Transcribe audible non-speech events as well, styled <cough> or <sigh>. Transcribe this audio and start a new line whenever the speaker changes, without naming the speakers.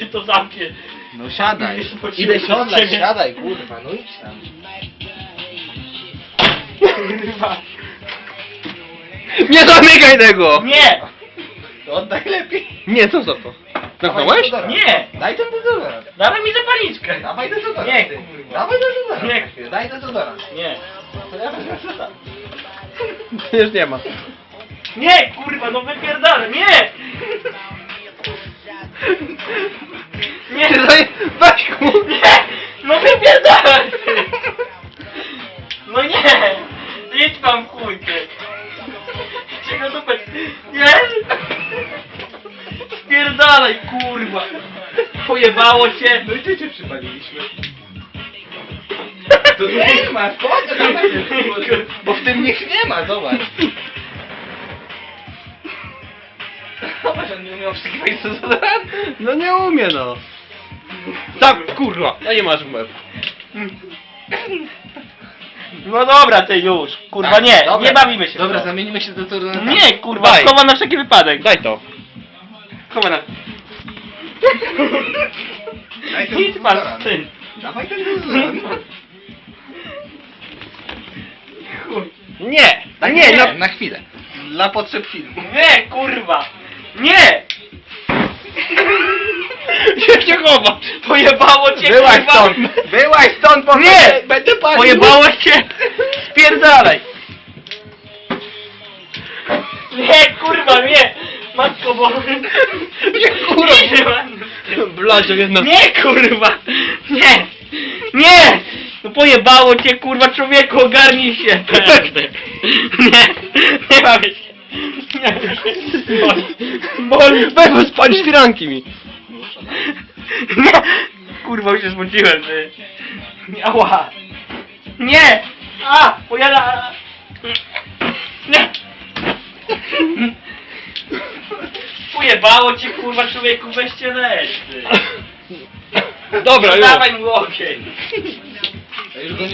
cię to zamknie.
No siadaj. Idę
ciebie.
siadaj, kurwa, no idź tam.
Kurwa.
Nie zamykaj tego!
Nie!
To oddaj lepiej.
Nie, co za to? Zamknąłeś?
Dawaj.
Nie!
Daj ten dezodorant.
Dawaj mi zapalniczkę.
Dawaj dezodorant.
Nie,
ty.
kurwa.
Dawaj dezodorant.
Nie.
Daj dezodorant.
Nie.
To ja suda.
Już nie ma.
Nie, kurwa, no wypierdolę, nie! Nie.
Weź kur...
nie! No wypierdolę! No nie! Idź tam chuj, ty! Czego to pe... Nie! Spierdalaj, kurwa! Pojebało cię!
No i ty cię przypaliliśmy. To tu nie ma, co będzie? Bo w tym nikt nie ma, zobacz. Zobacz, on nie umiał wskakiwać dezodorant.
No nie umie no. Tam, kurwa, no nie masz meb.
No dobra, ty już! Kurwa,
Tak,
nie!
dobra.
Nie bawimy się! w
Dobra,
to.
zamienimy się do dezodoranta.
Nie, kurwa,
Daj.
schowam na wszelki wypadek!
Daj to.
Schowam na...
Daj ten
pan z tym!
Dawaj ten dezodorant.
Chuj.
Nie! Nie,
nie,
no...
na chwilę. Dla potrzeb filmu.
Nie, kurwa! Nie!
Jak się chowa?
Pojebało cię,
Byłaś
kurwa!
stąd! Byłaś stąd, bo
Nie!
będę palił!
Pojebało cię! Spierdalaj! Nie, kurwa, nie! Matko bo...
Nie, kurwa.
Nie,
Bladzie jedna.
nie, kurwa! Nie! Nie! No pojebało cię, kurwa, człowieku, ogarnij się! <laughs> Nie! Nie mamy się! Nie, boli! Boli!
Weź spać firanki mi. <laughs> <laughs>
Nie! Kurwa, już się zbudziłem, ty. Ała! Nie! A! Pojada! Nie! Pojebało cię, kurwa, człowieku, weźcie leż, ty.
Dobra, już.
Dawaj mu ogień.
Już go